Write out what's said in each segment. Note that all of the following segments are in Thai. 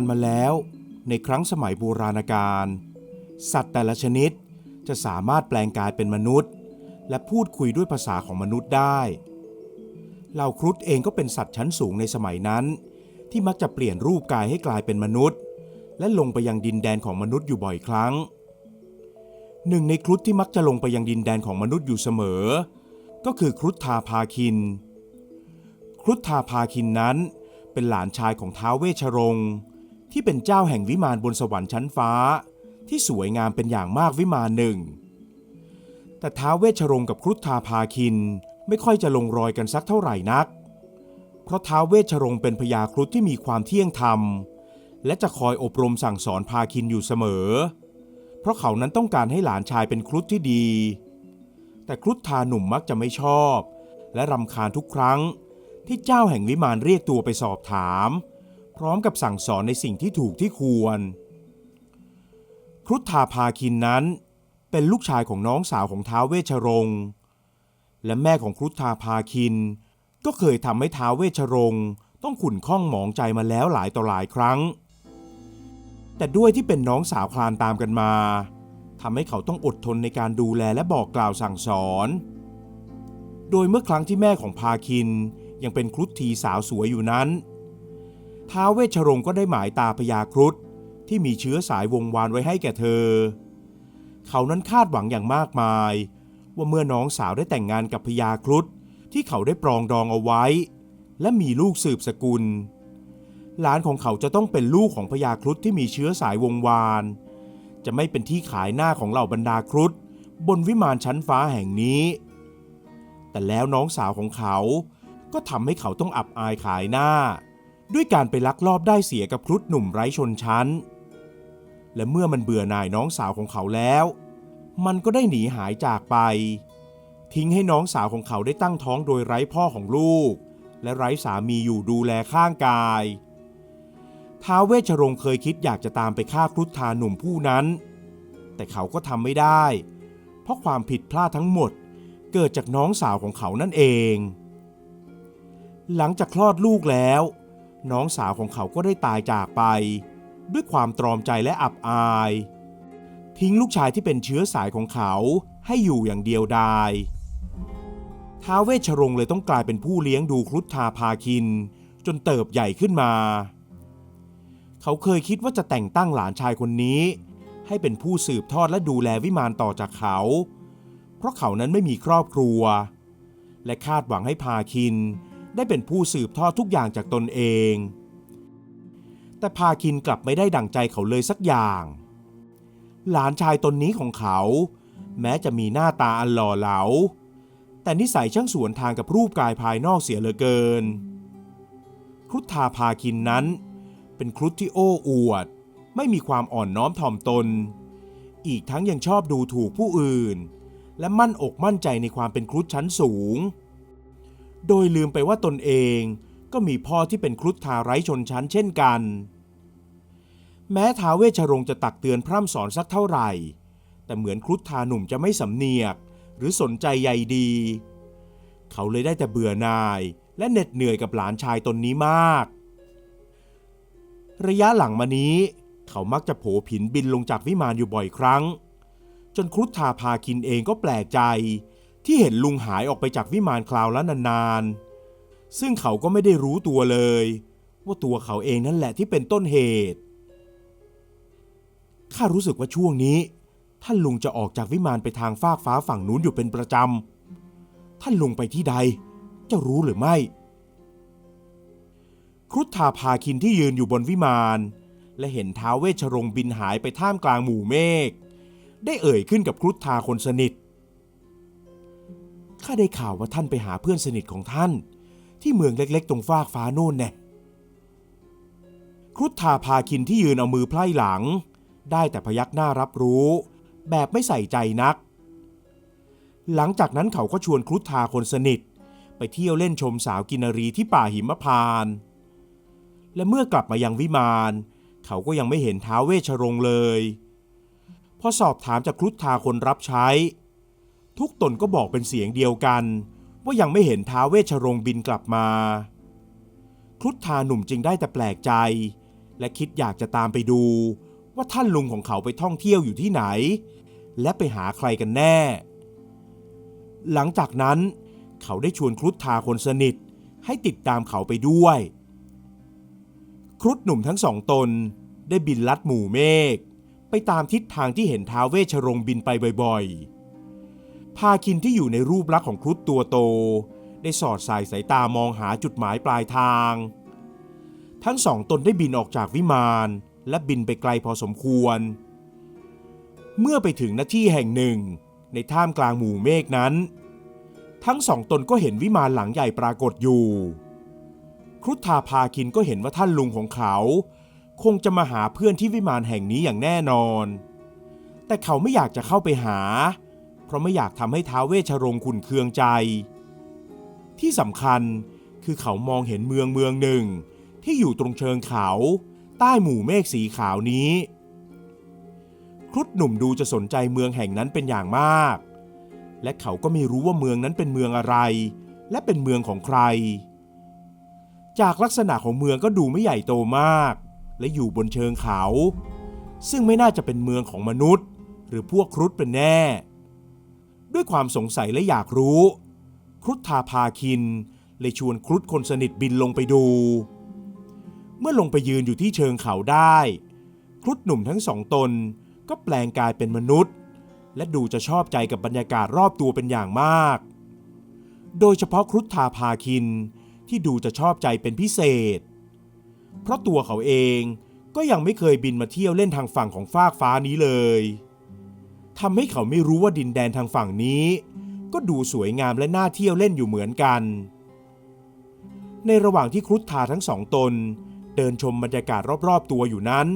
านมาแล้ว ในครั้งสมัยโบราณกาลสัตว์แต่ละชนิดจะสามารถแปลงกายเป็นมนุษย์ และพูดคุยด้วยภาษาของมนุษย์ได้เหล่าครุฑเองก็เป็นสัตว์ชั้นสูงในสมัยนั้น ที่มักจะเปลี่ยนรูปกายให้กลายเป็นมนุษย์ และลงไปยังดินแดนของมนุษย์อยู่บ่อยครั้ง หนึ่งในครุฑที่มักจะลงไปยังดินแดนของมนุษย์อยู่เสมอ ก็คือครุฑทาพาคิน ครุฑทาพาคินนั้นเป็นหลานชายของท้าวเวชรงค์ ที่เป็นเจ้าแห่งวิมานบนสวรรค์ชั้นฟ้า ที่สวยงามเป็นอย่างมากวิมานหนึ่ง แต่ท้าวเวชรงกับครุฑทาพาคินไม่ค่อยจะลงรอยกันสักเท่าไหร่นัก เพราะท้าวเวชรงเป็นพญาครุฑที่มีความเที่ยงธรรม และจะคอยอบรมสั่งสอนพาคินอยู่เสมอ เพราะเขานั้นต้องการให้หลานชายเป็นครุฑที่ดี แต่ครุฑทาหนุ่มมักจะไม่ชอบ และรำคาญทุกครั้งที่เจ้าแห่งวิมานเรียกตัวไปสอบถาม พร้อมกับสั่งสอนในสิ่งที่ถูกที่ควร ครุฑทาพาคินนั้น เป็นลูกชายของน้องสาวของท้าวเวชรงค์ และแม่ของครุฑทาพาคิน ก็เคยทำให้ท้าวเวชรงค์ต้องขุ่นข้องหมองใจมาแล้วหลายต่อหลายครั้ง แต่ด้วยที่เป็นน้องสาวคลานตามกันมาทำให้เขาต้องอดทนในการดูแลและบอกกล่าวสั่งสอน โดยเมื่อครั้งที่แม่ของพาคินยังเป็นครุฑทีสาวสวยอยู่นั้น ท้าเวชรงก็ได้หมายตาพญาครุฑที่มีเชื้อสายวงวานไว้ให้แก่เธอ เขานั้นคาดหวังอย่างมากมาย ว่าเมื่อน้องสาวได้แต่งงานกับพญาครุฑที่เขาได้ปรองดองเอาไว้ และมีลูกสืบสกุล หลานของเขาจะต้องเป็นลูกของพญาครุฑที่มีเชื้อสายวงวาน จะไม่เป็นที่ขายหน้าของเหล่าบรรดาครุฑบนวิมานชั้นฟ้าแห่งนี้ แต่แล้วน้องสาวของเขาก็ทำให้เขาต้องอับอายขายหน้า ด้วยการไปลักลอบได้เสียกับครุฑหนุ่มไร้ชนชั้น และเมื่อมันเบื่อหน่ายน้องสาวของเขาแล้ว มันก็ได้หนีหายจากไป ทิ้งให้น้องสาวของเขาได้ตั้งท้องโดยไร้พ่อของลูก และไร้สามีอยู่ดูแลข้างกายท้าเวชรงเคยคิดอยากจะตามไปฆ่าครุฑทาหนุ่มผู้นั้น แต่เขาก็ทำไม่ได้ เพราะความผิดพลาดทั้งหมดเกิดจากน้องสาวของเขานั่นเอง หลังจากคลอดลูกแล้ว น้องสาวของเขาก็ได้ตายจากไป ด้วยความตรอมใจและอับอาย ทิ้งลูกชายที่เป็นเชื้อสายของเขาให้อยู่อย่างเดียวดายท้าวเวชรงเลยต้องกลายเป็นผู้เลี้ยงดูครุฑทาพาคิน จนเติบใหญ่ขึ้นมา เขาเคยคิดว่าจะแต่งตั้งหลานชายคนนี้ ให้เป็นผู้สืบทอดและดูแลวิมานต่อจากเขา เพราะเขานั้นไม่มีครอบครัว และคาดหวังให้พาคิน ได้เป็นผู้สืบทอดทุกอย่างจากตนเอง แต่พาคินกลับไม่ได้ดั่งใจเขาเลยสักอย่าง หลานชายตนนี้ของเขา แม้จะมีหน้าตาอันหล่อเหลา แต่นิสัยช่างสวนทางกับรูปกายภายนอกเสียเหลือเกิน ครุฑทาพาคินนั้น เป็นครุฑที่โอ้อวด ไม่มีความอ่อนน้อมถ่อมตน อีกทั้งยังชอบดูถูกผู้อื่นและมั่นอกมั่นใจในความเป็นครุฑชั้นสูง โดยลืมไปว่าตนเองก็มีพ่อที่เป็นครุฑทาไร้ชนชั้นเช่นกัน แม้ท้าเวชรงจะตักเตือนพร่ำสอนสักเท่าไหร่ แต่เหมือนครุฑทาหนุ่มจะไม่สำเนียก หรือสนใจใยดี เขาเลยได้แต่เบื่อนายและเหน็ดเหนื่อยกับหลานชายตนนี้มาก ระยะหลังมานี้ เขามักจะโผผินบินลงจากวิมานอยู่บ่อยครั้ง จนครุฑทาพาคินเองก็แปลกใจ ที่เห็นลุงหายออกไปจากวิมานคราวละนานๆ ซึ่งเขาก็ไม่ได้รู้ตัวเลย ว่าตัวเขาเองนั่นแหละที่เป็นต้นเหตุ ข้ารู้สึกว่าช่วงนี้ ท่านลุงจะออกจากวิมานไปทางฟากฟ้าฝั่งนู้นอยู่เป็นประจำ ท่านลุงไปที่ใดเจ้ารู้หรือไม่ ครุฑทาพาคินที่ยืนอยู่บนวิมาน และเห็นท้าวเวชรงบินหายไปท่ามกลางหมู่เมฆ ได้เอ่ยขึ้นกับครุฑทาคนสนิท ข้าได้ข่าวว่าท่านไปหาเพื่อนสนิทของท่าน ที่เมืองเล็กๆ ตรงฟากฟ้าโน่นแน่ครุฑทาพาคินที่ยืนเอามือไพล่หลัง ได้แต่พยักหน้ารับรู้ แบบไม่ใส่ใจนัก หลังจากนั้นเขาก็ชวนครุฑทาคนสนิท ไปเที่ยวเล่นชมสาวกินรีที่ป่าหิมพานและเมื่อกลับมายังวิมานเขาก็ยังไม่เห็นท้าวเวชรงเลย พอสอบถามจากครุฑทาคนรับใช้ ทุกตนก็บอกเป็นเสียงเดียวกัน ว่ายังไม่เห็นท้าเวชรงบินกลับมาครุฑทาหนุ่มจึงได้แต่แปลกใจ และคิดอยากจะตามไปดู ว่าท่านลุงของเขาไปท่องเที่ยวอยู่ที่ไหน และไปหาใครกันแน่ หลังจากนั้น เขาได้ชวนครุฑทาคนสนิทให้ติดตามเขาไปด้วย ครุฑหนุ่มทั้งสองตนได้บินลัดหมู่เมฆไปตามทิศทางที่เห็นท้าเวชรงบินไปบ่อยๆ พาคินที่อยู่ในรูปลักษณ์ของครุฑตัวโต ได้สอดสายสายตามองหาจุดหมายปลายทาง ทั้งสองตนได้บินออกจากวิมานและบินไปไกลพอสมควร เมื่อไปถึงหน้าที่แห่งหนึ่ง ในท่ามกลางหมู่เมฆนั้น ทั้งสองตนก็เห็นวิมานหลังใหญ่ปรากฏอยู่ ครุฑทาพาคินก็เห็นว่าท่านลุงของเขา คงจะมาหาเพื่อนที่วิมานแห่งนี้อย่างแน่นอน แต่เขาไม่อยากจะเข้าไปหาเพราะไม่อยากทำให้ท้าวเวชรงค์ขุนเคืองใจ ที่สำคัญคือเขามองเห็นเมืองเมืองหนึ่ง ที่อยู่ตรงเชิงเขา ใต้หมู่เมฆสีขาวนี้ ครุฑหนุ่มดูจะสนใจเมืองแห่งนั้นเป็นอย่างมาก และเขาก็ไม่รู้ว่าเมืองนั้นเป็นเมืองอะไร และเป็นเมืองของใคร จากลักษณะของเมืองก็ดูไม่ใหญ่โตมาก และอยู่บนเชิงเขา ซึ่งไม่น่าจะเป็นเมืองของมนุษย์ หรือพวกครุฑเป็นแน่ ด้วยความสงสัยและอยากรู้ ครุฑทาพาคินเลยชวนครุฑคนสนิทบินลงไปดู เมื่อลงไปยืนอยู่ที่เชิงเขาได้ ครุฑหนุ่มทั้งสองตนก็แปลงกายเป็นมนุษย์ และดูจะชอบใจกับบรรยากาศรอบตัวเป็นอย่างมาก โดยเฉพาะครุฑทาพาคินที่ดูจะชอบใจเป็นพิเศษ เพราะตัวเขาเองก็ยังไม่เคยบินมาเที่ยวเล่นทางฝั่งของฟากฟ้านี้เลย ทำให้เขาไม่รู้ว่าดินแดนทางฝั่งนี้ ก็ดูสวยงามและน่าเที่ยวเล่นอยู่เหมือนกัน ในระหว่างที่ครุฑทาทั้งสองตน เดินชมบรรยากาศรอบๆตัวอยู่นั้น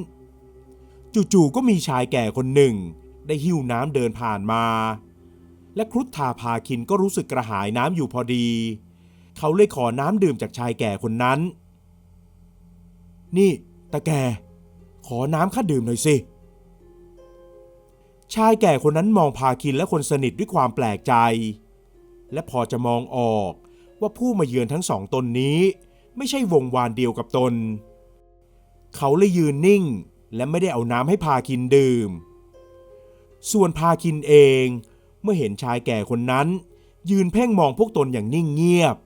จู่ๆก็มีชายแก่คนหนึ่ง ได้หิ้วน้ำเดินผ่านมา และครุฑทาพาคินก็รู้สึกกระหายน้ำอยู่พอดี เขาเลยขอน้ำดื่มจากชายแก่คนนั้น นี่ตาแกขอน้ำข้าดื่มหน่อยสิ ชายแก่คนนั้นมองพาคินและคนสนิทด้วยความแปลกใจ และพอจะมองออกว่าผู้มาเยือนทั้งสองตนนี้ ไม่ใช่วงวานเดียวกับตน เขาเลยยืนนิ่งและไม่ได้เอาน้ำให้พาคินดื่ม ส่วนพาคินเองเมื่อเห็นชายแก่คนนั้น ยืนเพ่งมองพวกตนอย่างนิ่งเงียบ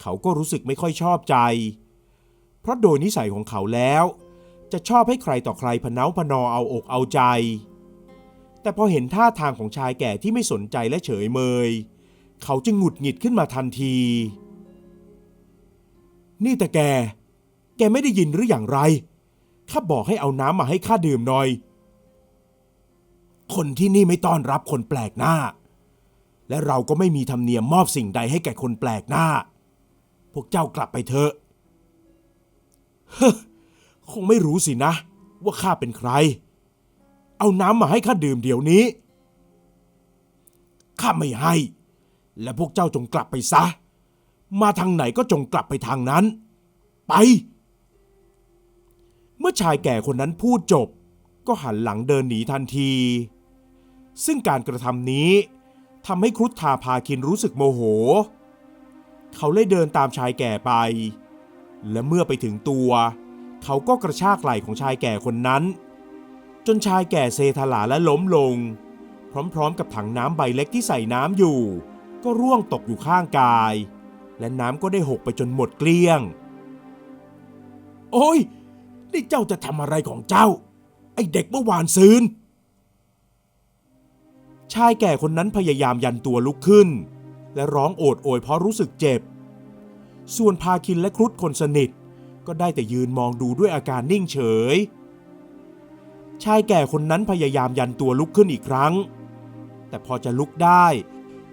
เขาก็รู้สึกไม่ค่อยชอบใจ เพราะโดยนิสัยของเขาแล้ว จะชอบให้ใครต่อใครพเนาพนอเอาอกเอาใจ แต่พอเห็นท่าทางของชายแก่ที่ไม่สนใจและเฉยเมย เขาจึงหงุดหงิดขึ้นมาทันที นี่แต่แก แกไม่ได้ยินหรืออย่างไร ข้าบอกให้เอาน้ำมาให้ข้าดื่มหน่อย คนที่นี่ไม่ต้อนรับคนแปลกหน้า และเราก็ไม่มีธรรมเนียมมอบสิ่งใดให้แก่คนแปลกหน้า พวกเจ้ากลับไปเถอะ เฮ้อคงไม่รู้สินะ ว่าข้าเป็นใคร เอาน้ำมาให้ข้าดื่มเดี๋ยวนี้ ข้าไม่ให้ และพวกเจ้าจงกลับไปซะ มาทางไหนก็จงกลับไปทางนั้น ไป เมื่อชายแก่คนนั้นพูดจบ ก็หันหลังเดินหนีทันที ซึ่งการกระทำนี้ทำให้ครุฑทาพาคินรู้สึกโมโห เขาเลยเดินตามชายแก่ไป และเมื่อไปถึงตัว เขาก็กระชากไหล่ของชายแก่คนนั้น จนชายแก่เซทลาและล้มลง พร้อมๆกับถังน้ำใบเล็กที่ใส่น้ำอยู่ ก็ร่วงตกอยู่ข้างกาย และน้ำก็ได้หกไปจนหมดเกลี้ยง โอ้ย นี่เจ้าจะทำอะไรของเจ้า ไอเด็กเมื่อวานซืนชายแก่คนนั้นพยายามยันตัวลุกขึ้น และร้องโอดโอยเพราะรู้สึกเจ็บ ส่วนพาคินและครุฑคนสนิท ก็ได้แต่ยืนมองดูด้วยอาการนิ่งเฉย ชายแก่คนนั้นพยายามยันตัวลุกขึ้นอีกครั้ง แต่พอจะลุกได้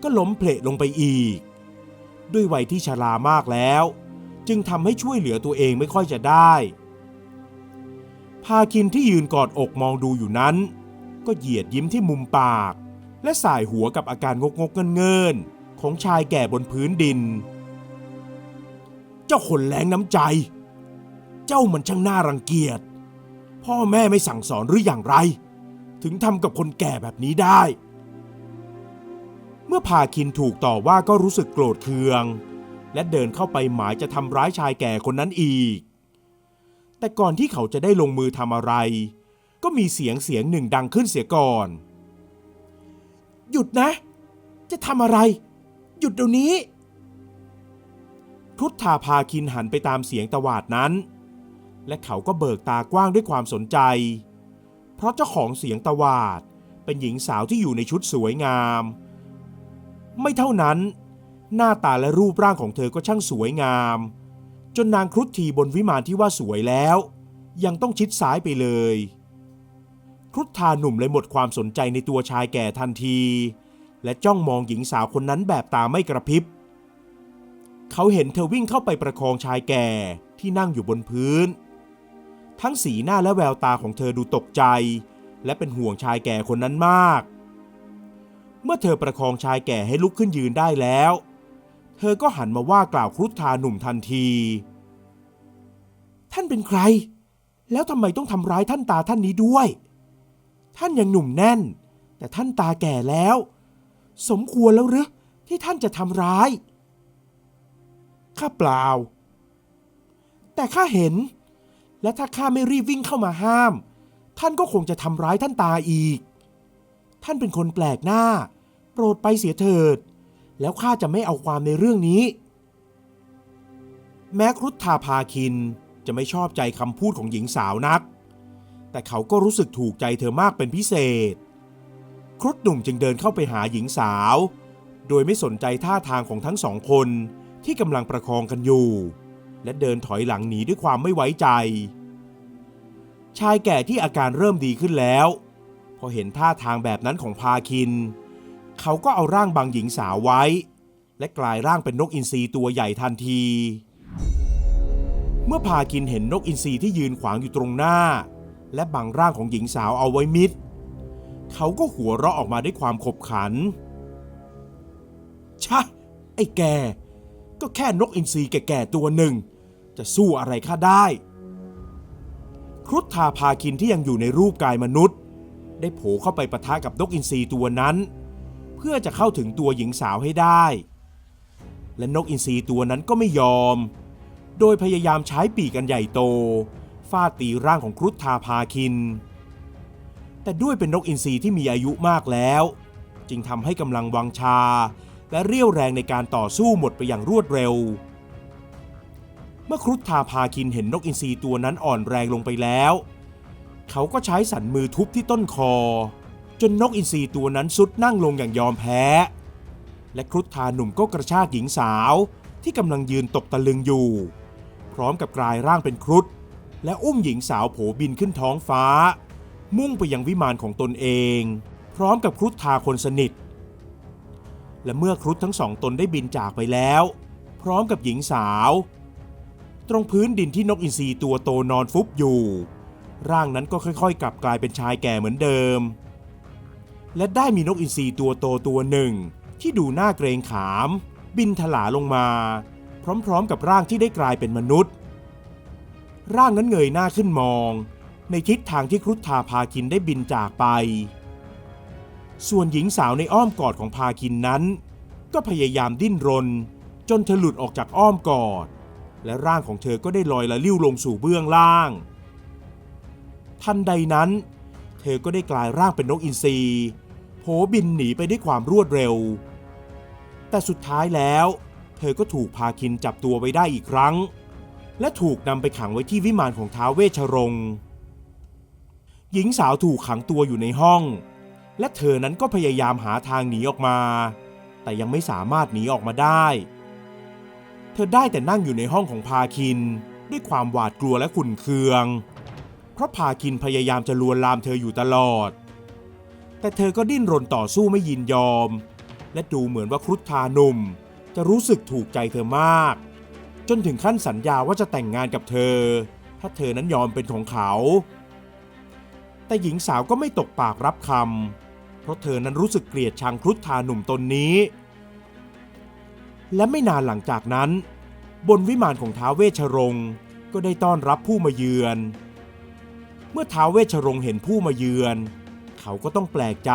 ก็ล้มเพลลงไปอีก ด้วยวัยที่ชรามากแล้ว จึงทำให้ช่วยเหลือตัวเองไม่ค่อยจะได้ พาคินที่ยืนกอดอกมองดูอยู่นั้น ก็เหยียดยิ้มที่มุมปาก และสายหัวกับอาการงกงกเงินๆของชายแก่บนพื้นดิน เจ้าคนแรงน้ำใจ เจ้ามันช่างน่ารังเกียจ พ่อแม่ไม่สั่งสอนหรืออย่างไร ถึงทำกับคนแก่แบบนี้ได้ เมื่อพาคินถูกต่อว่าก็รู้สึกโกรธเคือง และเดินเข้าไปหมายจะทำร้ายชายแก่คนนั้นอีก แต่ก่อนที่เขาจะได้ลงมือทำอะไร ก็มีเสียงเสียงหนึ่งดังขึ้นเสียก่อน หยุดนะ จะทำอะไร หยุดเดี๋ยวนี้ครุฑทาพาคินหันไปตามเสียงตวาดนั้น และเขาก็เบิกตากว้างด้วยความสนใจ เพราะเจ้าของเสียงตวาด เป็นหญิงสาวที่อยู่ในชุดสวยงาม ไม่เท่านั้น หน้าตาและรูปร่างของเธอก็ช่างสวยงาม จนนางครุฑทีบนวิมานที่ว่าสวยแล้ว ยังต้องชิดซ้ายไปเลย ครุฑทาหนุ่มเลยหมดความสนใจในตัวชายแก่ทันที และจ้องมองหญิงสาวคนนั้นแบบตาไม่กระพริบเขาเห็นเธอวิ่งเข้าไปประคองชายแก่ที่นั่งอยู่บนพื้น ทั้งสีหน้าและแววตาของเธอดูตกใจ และเป็นห่วงชายแก่คนนั้นมาก เมื่อเธอประคองชายแก่ให้ลุกขึ้นยืนได้แล้ว เธอก็หันมาว่ากล่าวครุฑทาหนุ่มทันที ท่านเป็นใคร แล้วทำไมต้องทำร้ายท่านตาท่านนี้ด้วย ท่านยังหนุ่มแน่น แต่ท่านตาแก่แล้ว สมควรแล้วหรือที่ท่านจะทำร้าย ข้าเปล่า แต่ข้าเห็น และถ้าข้าไม่รีบวิ่งเข้ามาห้าม ท่านก็คงจะทำร้ายท่านตาอีก ท่านเป็นคนแปลกหน้า โปรดไปเสียเถิด แล้วข้าจะไม่เอาความในเรื่องนี้ แม้ครุฑทาพาคินจะไม่ชอบใจคำพูดของหญิงสาวนัก แต่เขาก็รู้สึกถูกใจเธอมากเป็นพิเศษ ครุฑหนุ่มจึงเดินเข้าไปหาหญิงสาว โดยไม่สนใจท่าทางของทั้งสองคนที่กำลังประคองกันอยู่ และเดินถอยหลังหนีด้วยความไม่ไว้ใจ ชายแก่ที่อาการเริ่มดีขึ้นแล้ว พอเห็นท่าทางแบบนั้นของพาคิน เขาก็เอาร่างบางหญิงสาวไว้ และกลายร่างเป็นนกอินทรีตัวใหญ่ทันที เมื่อพาคินเห็นนกอินทรีที่ยืนขวางอยู่ตรงหน้า และบังร่างของหญิงสาวเอาไว้มิดเขาก็หัวเราะออกมาด้วยความขบขัน ชะ ไอ้แก ก็แค่นกอินทรีแก่ๆตัวหนึ่ง จะสู้อะไรข้าได้ ครุฑทาพาคินที่ยังอยู่ในรูปกายมนุษย์ ได้โผล่เข้าไปปะทะกับนกอินทรีตัวนั้น เพื่อจะเข้าถึงตัวหญิงสาวให้ได้ และนกอินทรีตัวนั้นก็ไม่ยอม โดยพยายามใช้ปีกกันใหญ่โตฟาดตีร่างของครุฑทาพาคิน แต่ด้วยเป็นนกอินทรีที่มีอายุมากแล้ว จึงทำให้กำลังวังชา และเรี่ยวแรงในการต่อสู้หมดไปอย่างรวดเร็ว เมื่อครุฑทาพาคินเห็นนกอินทรีตัวนั้นอ่อนแรงลงไปแล้ว เขาก็ใช้สันมือทุบที่ต้นคอ จนนกอินทรีตัวนั้นสุดนั่งลงอย่างยอมแพ้ และครุฑทาหนุ่มก็กระชากหญิงสาวที่กำลังยืนตกตะลึงอยู่ พร้อมกับกลายร่างเป็นครุฑและอุ้มหญิงสาวโผบินขึ้นท้องฟ้า มุ่งไปยังวิมานของตนเอง พร้อมกับครุฑทาคนสนิท และเมื่อครุฑทั้งสองตนได้บินจากไปแล้ว พร้อมกับหญิงสาว ตรงพื้นดินที่นกอินทรีตัวโตนอนฟุบอยู่ ร่างนั้นก็ค่อยๆ กลับกลายเป็นชายแก่เหมือนเดิม และได้มีนกอินทรีตัวโตตัวหนึ่ง ที่ดูน่าเกรงขาม บินถลาลงมา พร้อมๆ กับร่างที่ได้กลายเป็นมนุษย์ ร่างนั้นเงยหน้าขึ้นมอง ในทิศทางที่ครุฑทาพาคินได้บินจากไป ส่วนหญิงสาวในอ้อมกอดของพาคินนั้น ก็พยายามดิ้นรน จนเธอหลุดออกจากอ้อมกอด และร่างของเธอก็ได้ลอยละลิ้วลงสู่เบื้องล่าง ทันใดนั้น เธอก็ได้กลายร่างเป็นนกอินทรีโผบินหนีไปด้วยความรวดเร็ว แต่สุดท้ายแล้ว เธอก็ถูกพาคินจับตัวไว้ได้อีกครั้ง และถูกนำไปขังไว้ที่วิมานของท้าวเวชรงหญิงสาวถูกขังตัวอยู่ในห้อง และเธอนั้นก็พยายามหาทางหนีออกมา แต่ยังไม่สามารถหนีออกมาได้ เธอได้แต่นั่งอยู่ในห้องของพาคิน ด้วยความหวาดกลัวและขุ่นเคือง เพราะพาคินพยายามจะลวนลามเธออยู่ตลอด แต่เธอก็ดิ้นรนต่อสู้ไม่ยินยอม และดูเหมือนว่าครุฑทานุ่ม จะรู้สึกถูกใจเธอมาก จนถึงขั้นสัญญาว่าจะแต่งงานกับเธอ ถ้าเธอนั้นยอมเป็นของเขา แต่หญิงสาวก็ไม่ตกปากรับคำ ราะเธอนั้นรู้สึกเกลียดชังครุฑทาหนุ่มตนนี้ และไม่นานหลังจากนั้น บนวิมานของท้าวเวชรงก็ได้ต้อนรับผู้มาเยือน เมื่อท้าวเวชรงเห็นผู้มาเยือน เขาก็ต้องแปลกใจ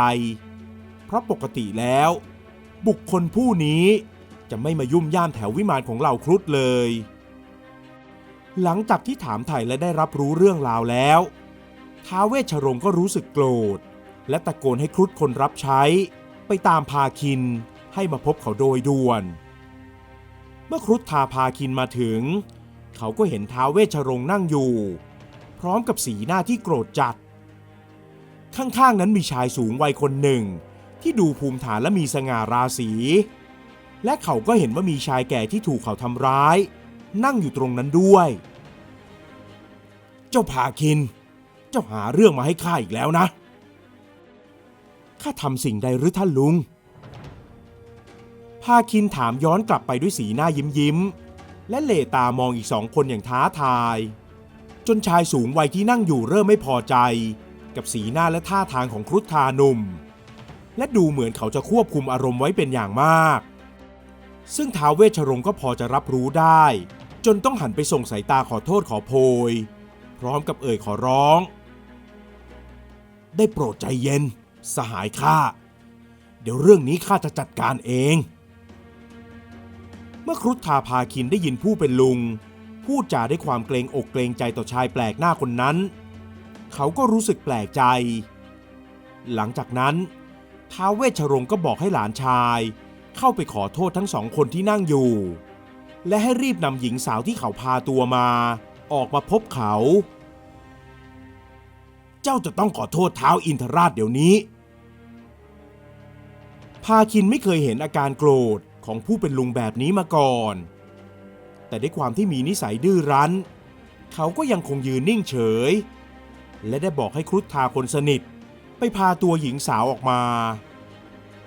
เพราะปกติแล้ว บุคคลผู้นี้จะไม่มายุ่มย่ามแถววิมานของเหล่าครุฑเลย หลังจากที่ถามไถ่และได้รับรู้เรื่องราวแล้วท้าวเวชรงก็รู้สึกโกรธ และตะโกนให้ครุฑคนรับใช้ ไปตามพาคินให้มาพบเขาโดยด่วน เมื่อครุฑทาพาคินมาถึง เขาก็เห็นท้าวเวชรงนั่งอยู่ พร้อมกับสีหน้าที่โกรธจัด ข้างๆนั้นมีชายสูงวัยคนหนึ่ง ที่ดูภูมิฐานและมีสง่าราศี และเขาก็เห็นว่ามีชายแก่ที่ถูกเขาทำร้าย นั่งอยู่ตรงนั้นด้วย เจ้าพาคิน เจ้าหาเรื่องมาให้ข้าอีกแล้วนะ ข้าทำสิ่งใดหรือท่านลุง พาคินถามย้อนกลับไปด้วยสีหน้ายิ้มยิ้ม และเหลตามองอีกสองคนอย่างท้าทาย จนชายสูงวัยที่นั่งอยู่เริ่มไม่พอใจ กับสีหน้าและท่าทางของครุฑทานุ่ม และดูเหมือนเขาจะควบคุมอารมณ์ไว้เป็นอย่างมาก ซึ่งท้าวเวชรงก็พอจะรับรู้ได้ จนต้องหันไปส่งสายตาขอโทษขอโพย พร้อมกับเอ่ยขอร้อง ได้โปรดใจเย็น สหายข้า เดี๋ยวเรื่องนี้ข้าจะจัดการเอง เมื่อครุฑทาพาคินได้ยินผู้เป็นลุง พูดจาด้วยความเกรงอกเกรงใจต่อชายแปลกหน้าคนนั้น เขาก็รู้สึกแปลกใจ หลังจากนั้นท้าวเวชชรงก็บอกให้หลานชาย เข้าไปขอโทษทั้งสองคนที่นั่งอยู่ และให้รีบนำหญิงสาวที่เขาพาตัวมา ออกมาพบเขา เจ้าจะต้องขอโทษเท้าอินทราชเดี๋ยวนี้ พาคินไม่เคยเห็นอาการโกรธของผู้เป็นลุงแบบนี้มาก่อน แต่ด้วยความที่มีนิสัยดื้อรั้น เขาก็ยังคงยืนนิ่งเฉย และได้บอกให้ครุฑทาคนสนิท ไปพาตัวหญิงสาวออกมา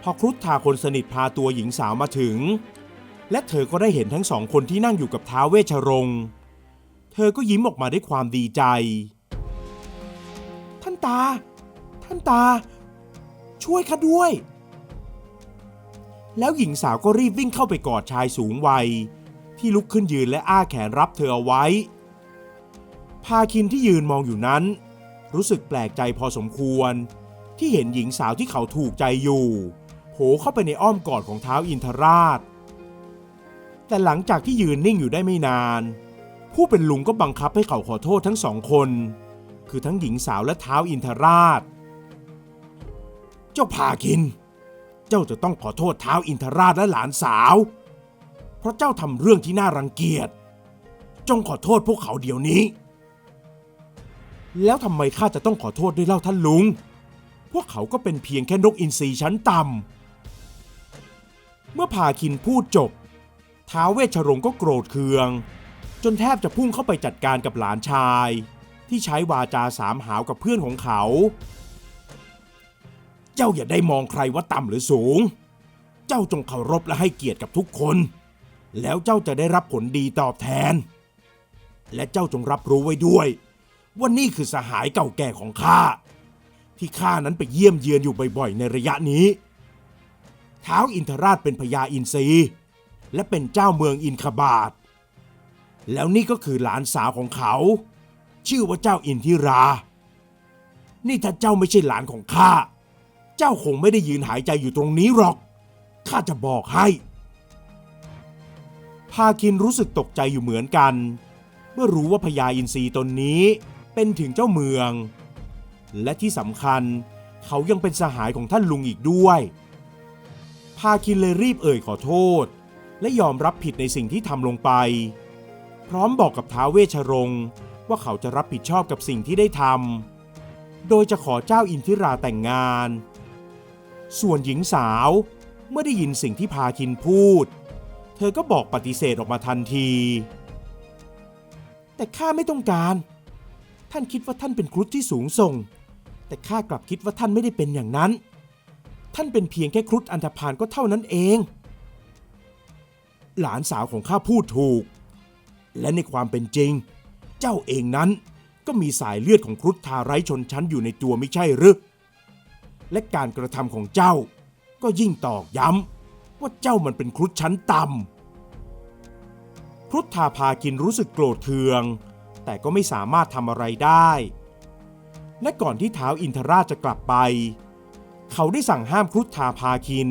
พอครุฑทาคนสนิทพาตัวหญิงสาวมาถึง และเธอก็ได้เห็นทั้งสองคนที่นั่งอยู่กับท้าเวชชรงค์ เธอก็ยิ้มออกมาด้วยความดีใจ ท่านตา ท่านตา ช่วยข้าด้วย แล้วหญิงสาวก็รีบวิ่งเข้าไปกอดชายสูงวัย ที่ลุกขึ้นยืนและอ้าแขนรับเธอเอาไว้ พาคินที่ยืนมองอยู่นั้น รู้สึกแปลกใจพอสมควร ที่เห็นหญิงสาวที่เขาถูกใจอยู่โผล่เข้าไปในอ้อมกอดของเท้าอินทราช แต่หลังจากที่ยืนนิ่งอยู่ได้ไม่นาน ผู้เป็นลุงก็บังคับให้เขาขอโทษทั้งสองคน คือทั้งหญิงสาวและเท้าอินทราช เจ้าพาคิน เจ้าจะต้องขอโทษเท้าอินทราชและหลานสาว เพราะเจ้าทำเรื่องที่น่ารังเกียจ จงขอโทษพวกเขาเดี๋ยวนี้ แล้วทำไมข้าจะต้องขอโทษด้วยเล่าท่านลุง พวกเขาก็เป็นเพียงแค่นกอินทรีชั้นต่ำ เมื่อพาคินพูดจบ ท้าวเวชรงก็โกรธเคือง จนแทบจะพุ่งเข้าไปจัดการกับหลานชาย ที่ใช้วาจาสามหาวกับเพื่อนของเขา เจ้าอย่าได้มองใครว่าต่ำหรือสูง เจ้าจงเคารพและให้เกียรติกับทุกคน แล้วเจ้าจะได้รับผลดีตอบแทน และเจ้าจงรับรู้ไว้ด้วย ว่านี่คือสหายเก่าแก่ของข้า ที่ข้านั้นไปเยี่ยมเยือนอยู่บ่อยๆ ในระยะนี้ ท้าวอินทราชเป็นพญาอินทรีและเป็นเจ้าเมืองอินคบาท แล้วนี่ก็คือหลานสาวของเขา ชื่อว่าเจ้าอินทิรา นี่ถ้าเจ้าไม่ใช่หลานของข้า เจ้าคงไม่ได้ยืนหายใจอยู่ตรงนี้หรอก ข้าจะบอกให้ พาคินรู้สึกตกใจอยู่เหมือนกัน เมื่อรู้ว่าพญาอินทรีตนนี้เป็นถึงเจ้าเมือง และที่สำคัญเขายังเป็นสหายของท่านลุงอีกด้วย พาคินเลยรีบเอ่ยขอโทษ และยอมรับผิดในสิ่งที่ทำลงไป พร้อมบอกกับท้าเวชรงว่าเขาจะรับผิดชอบกับสิ่งที่ได้ทำโดยจะขอเจ้าอินทิราแต่งงาน ส่วนหญิงสาวเมื่อได้ยินสิ่งที่พาคินพูด เธอก็บอกปฏิเสธออกมาทันที แต่ข้าไม่ต้องการ ท่านคิดว่าท่านเป็นครุฑที่สูงส่ง แต่ข้ากลับคิดว่าท่านไม่ได้เป็นอย่างนั้น ท่านเป็นเพียงแค่ครุฑอันธพาลก็เท่านั้นเอง หลานสาวของข้าพูดถูก และในความเป็นจริง เจ้าเองนั้นก็มีสายเลือดของครุฑทาไร้ชนชั้นอยู่ในตัวไม่ใช่หรือ และการกระทำของเจ้า ก็ยิ่งตอกย้ำว่าเจ้ามันเป็นครุฑชั้นต่ำครุฑทาพากินรู้สึกโกรธเคือง แต่ก็ไม่สามารถทำอะไรได้ และก่อนที่เท้าอินทราชจะกลับไป เขาได้สั่งห้ามครุฑทาพาคิน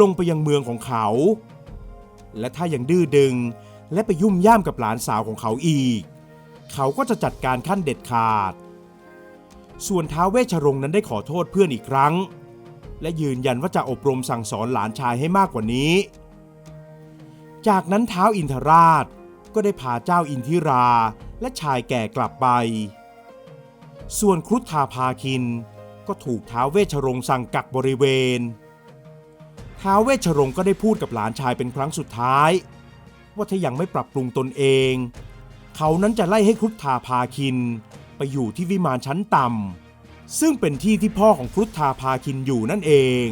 ลงไปยังเมืองของเขา และถ้ายังดื้อดึงและไปยุ่มย่ามกับหลานสาวของเขาอีก เขาก็จะจัดการขั้นเด็ดขาด ส่วนท้าวเวชรงนั้นได้ขอโทษเพื่อนอีกครั้ง และยืนยันว่าจะอบรมสั่งสอนหลานชายให้มากกว่านี้ จากนั้นท้าวอินทราชก็ได้พาเจ้าอินทิราและชายแก่กลับไป ส่วนครุฑทาภาคินก็ถูกท้าวเวชรงสั่งกักบริเวณ ท้าวเวชรงก็ได้พูดกับหลานชายเป็นครั้งสุดท้าย ว่าถ้ายังไม่ปรับปรุงตนเอง เขานั้นจะไล่ให้ครุฑทาภาคิน ไปอยู่ที่วิมานชั้นต่ำซึ่งเป็นที่ที่พ่อของครุฑทาพาคินอยู่นั่นเอง